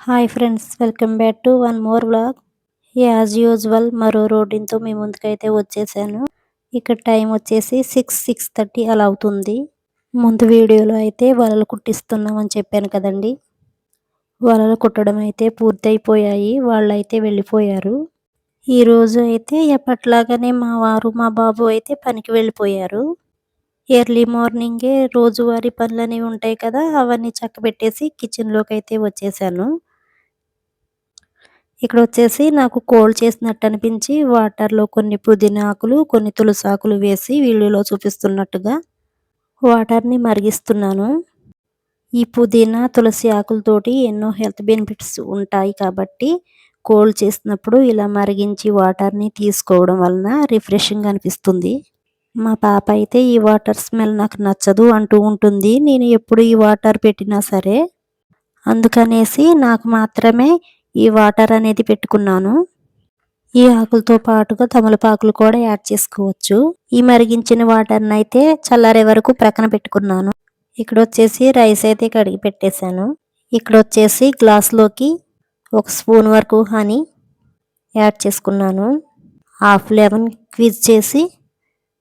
Hi friends welcome back to one more vlog as usual మరో రోడ్డుతో మీ ముందుకైతే వచ్చేసాను. ఇక్కడ టైం వచ్చేసి సిక్స్ సిక్స్ థర్టీ అలా అవుతుంది. ముందు వీడియోలో అయితే వలలు కుట్టిస్తున్నామని చెప్పాను కదండి. వలలు కుట్టడం అయితే పూర్తయిపోయాయి వాళ్ళైతే వెళ్ళిపోయారు. ఈరోజు అయితే ఎప్పట్లాగానే మా వారు మా బాబు అయితే పనికి వెళ్ళిపోయారు. ఎర్లీ మార్నింగే రోజువారీ పనులు అనేవి ఉంటాయి కదా అవన్నీ చక్కబెట్టేసి కిచెన్లోకి అయితే వచ్చేసాను. ఇక్కడ వచ్చేసి నాకు కోల్డ్ చేసినట్టు అనిపించి వాటర్లో కొన్ని పుదీనా ఆకులు కొన్ని తులసి ఆకులు వేసి వీడియోలో చూపిస్తున్నట్టుగా వాటర్ని మరిగిస్తున్నాను. ఈ పుదీనా తులసి ఆకులతోటి ఎన్నో హెల్త్ బెనిఫిట్స్ ఉంటాయి కాబట్టి కోల్డ్ చేసినప్పుడు ఇలా మరిగించి వాటర్ని తీసుకోవడం వలన రిఫ్రెషింగ్ అనిపిస్తుంది. మా పాప అయితే ఈ వాటర్ స్మెల్ నాకు నచ్చదు అంటూ ఉంటుంది. నేను ఎప్పుడు ఈ వాటర్ పెట్టినా సరే అందుకనేసి నాకు మాత్రమే ఈ వాటర్ అనేది పెట్టుకున్నాను. ఈ ఆకులతో పాటుగా తమలపాకులు కూడా యాడ్ చేసుకోవచ్చు. ఈ మరిగించిన వాటర్ని అయితే చల్లారే వరకు ప్రక్కన పెట్టుకున్నాను. ఇక్కడ వచ్చేసి రైస్ అయితే కడిగి పెట్టేశాను. ఇక్కడ వచ్చేసి గ్లాస్లోకి ఒక స్పూన్ వరకు హనీ యాడ్ చేసుకున్నాను. హాఫ్ లెమన్ క్విజ్ చేసి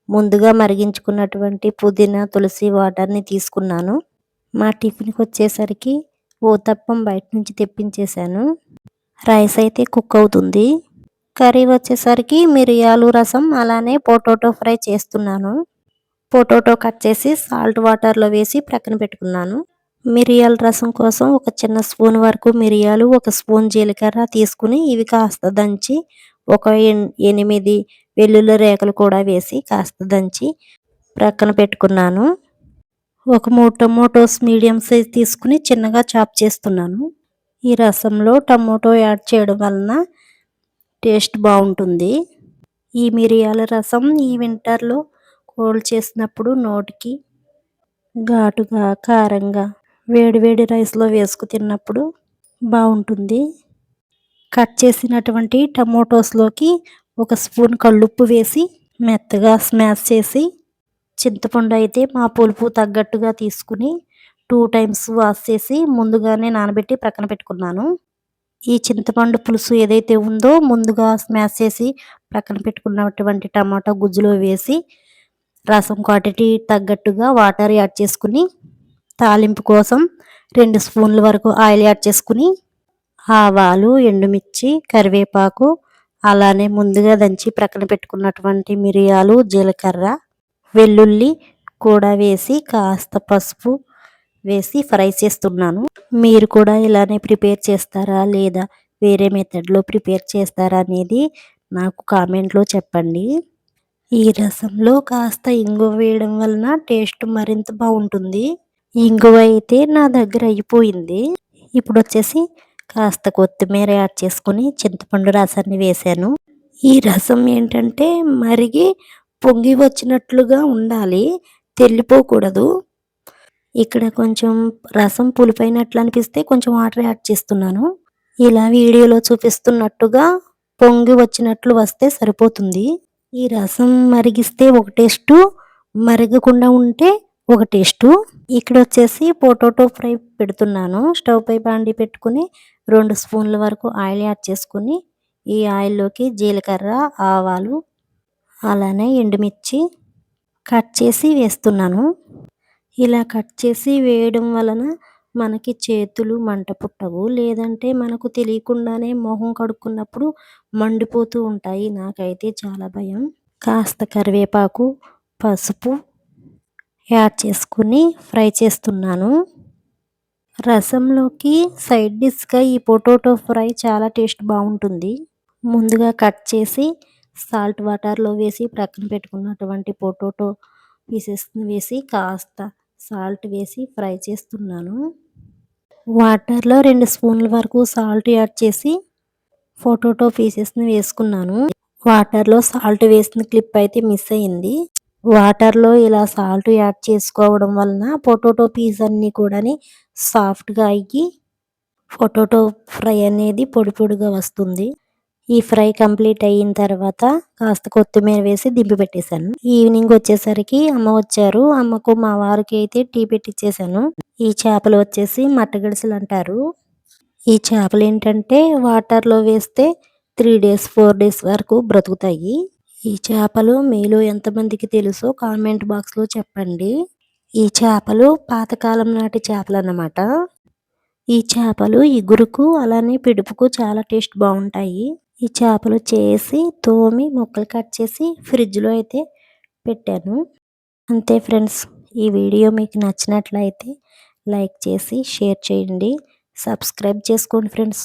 ముందుగా మరిగించుకున్నటువంటి పుదీనా తులసి వాటర్ని తీసుకున్నాను. మా టిఫిన్కి వచ్చేసరికి ఊతప్పం బయట నుంచి తెప్పించేశాను. రైస్ అయితే కుక్ అవుతుంది. కర్రీ వచ్చేసరికి మిరియాలు రసం అలానే పొటాటో ఫ్రై చేస్తున్నాను. పొటాటో కట్ చేసి సాల్ట్ వాటర్లో వేసి ప్రక్కన పెట్టుకున్నాను. మిరియాల రసం కోసం ఒక చిన్న స్పూన్ వరకు మిరియాలు ఒక స్పూన్ జీలకర్ర తీసుకుని ఇవి కాస్త దంచి ఒక ఎనిమిది వెల్లుల్లి రేకలు కూడా వేసి కాస్త దంచి ప్రక్కన పెట్టుకున్నాను. ఒక మూడు టమోటోస్ మీడియం సైజ్ తీసుకుని చిన్నగా చాప్ చేస్తున్నాను. ఈ రసంలో టమోటో యాడ్ చేయడం వలన టేస్ట్ బాగుంటుంది. ఈ మిరియాల రసం ఈ వింటర్లో కోల్డ్ చేసినప్పుడు నోటికి ఘాటుగా కారంగా వేడివేడి రైస్లో వేసుకు తిన్నప్పుడు బాగుంటుంది. కట్ చేసినటువంటి టమోటోస్లోకి ఒక స్పూన్ కళ్ళుప్పు వేసి మెత్తగా స్మాష్ చేసి చింతపండు అయితే మా పులుపు తగ్గట్టుగా తీసుకుని టూ టైమ్స్ వాష్ చేసి ముందుగానే నానబెట్టి ప్రక్కన పెట్టుకున్నాను. ఈ చింతపండు పులుసు ఏదైతే ఉందో ముందుగా స్మాష్ చేసి ప్రక్కన పెట్టుకున్నటువంటి టమాటా గుజ్జులో వేసి రసం క్వాంటిటీ తగ్గట్టుగా వాటర్ యాడ్ చేసుకుని తాలింపు కోసం రెండు స్పూన్ల వరకు ఆయిల్ యాడ్ చేసుకుని ఆవాలు ఎండుమిర్చి కరివేపాకు అలానే ముందుగా దంచి ప్రక్కన పెట్టుకున్నటువంటి మిరియాలు జీలకర్ర వెల్లుల్లి కూడా వేసి కాస్త పసుపు వేసి ఫ్రై చేస్తున్నాను. మీరు కూడా ఇలానే ప్రిపేర్ చేస్తారా లేదా వేరే మెథడ్లో ప్రిపేర్ చేస్తారా అనేది నాకు కామెంట్లో చెప్పండి. ఈ రసంలో కాస్త ఇంగువ వేయడం వలన టేస్ట్ మరింత బాగుంటుంది. ఇంగువ అయితే నా దగ్గర అయిపోయింది. ఇప్పుడు వచ్చేసి కాస్త కొత్తిమీర యాడ్ చేసుకుని చింతపండు రసాన్ని వేసాను. ఈ రసం ఏంటంటే మరిగి పొంగి వచ్చినట్లుగా ఉండాలి. తెల్లిపోకూడదు ఇక్కడ కొంచెం రసం పులిపోయినట్లు అనిపిస్తే కొంచెం వాటర్ యాడ్ చేస్తున్నాను. ఇలా వీడియోలో చూపిస్తున్నట్టుగా పొంగి వచ్చినట్లు వస్తే సరిపోతుంది. ఈ రసం మరిగిస్తే ఒక టేస్టు మరగకుండా ఉంటే ఒక టేస్టు. ఇక్కడ వచ్చేసి పొటాటో ఫ్రై పెడుతున్నాను. స్టవ్ పై బాండి పెట్టుకుని రెండు స్పూన్ల వరకు ఆయిల్ యాడ్ చేసుకుని ఈ ఆయిల్లోకి జీలకర్ర ఆవాలు అలానే ఎండుమిర్చి కట్ చేసి వేస్తున్నాను. ఇలా కట్ చేసి వేయడం వలన మనకి చేతులు మంట పుట్టవు. లేదంటే మనకు తెలియకుండానే మొహం కడుక్కున్నప్పుడు మండిపోతూ ఉంటాయి. నాకైతే చాలా భయం. కాస్త కరివేపాకు పసుపు యాడ్ చేసుకుని ఫ్రై చేస్తున్నాను. రసంలోకి సైడ్ డిష్గా ఈ పొటాటో ఫ్రై చాలా టేస్ట్ బాగుంటుంది. ముందుగా కట్ చేసి సాల్ట్ వాటర్లో వేసి ప్రక్కన పెట్టుకున్నటువంటి పొటాటో పీసెస్ వేసి కాస్త సాల్ట్ వేసి ఫ్రై చేస్తున్నాను. వాటర్లో రెండు స్పూన్ల వరకు సాల్ట్ యాడ్ చేసి పొటాటో పీసెస్ని వేసుకున్నాను. వాటర్లో సాల్ట్ వేసిన క్లిప్ అయితే మిస్ అయింది. వాటర్లో ఇలా సాల్ట్ యాడ్ చేసుకోవడం వలన పొటాటో పీస్ అన్నీ కూడా సాఫ్ట్గా అయ్యి పొటాటో ఫ్రై అనేది పొడి పొడిగా వస్తుంది. ఈ ఫ్రై కంప్లీట్ అయిన తర్వాత కాస్త కొత్తిమీర వేసి దింపి పెట్టేశాను. ఈవినింగ్ వచ్చేసరికి అమ్మ వచ్చారు. అమ్మకు మా వారికి అయితే టీ పెట్టిచ్చేసాను ఈ చేపలు వచ్చేసి మట్టగడిసెలు అంటారు. ఈ చేపలు ఏంటంటే వాటర్లో వేస్తే త్రీ డేస్ ఫోర్ డేస్ వరకు బ్రతుకుతాయి. ఈ చేపలు మీలో ఎంతమందికి తెలుసో కామెంట్ బాక్స్లో చెప్పండి. ఈ చేపలు పాతకాలం నాటి చేపలు అన్నమాట ఈ చేపలు ఇగురుకు అలానే పిడుపుకు చాలా టేస్ట్ బాగుంటాయి. ఈ చేపలు చేసి తోమి ముక్కలు కట్ చేసి ఫ్రిడ్జ్లో అయితే పెట్టాను. అంతే ఫ్రెండ్స్ ఈ వీడియో మీకు నచ్చినట్లయితే లైక్ చేసి షేర్ చేయండి. సబ్స్క్రైబ్ చేసుకోండి ఫ్రెండ్స్.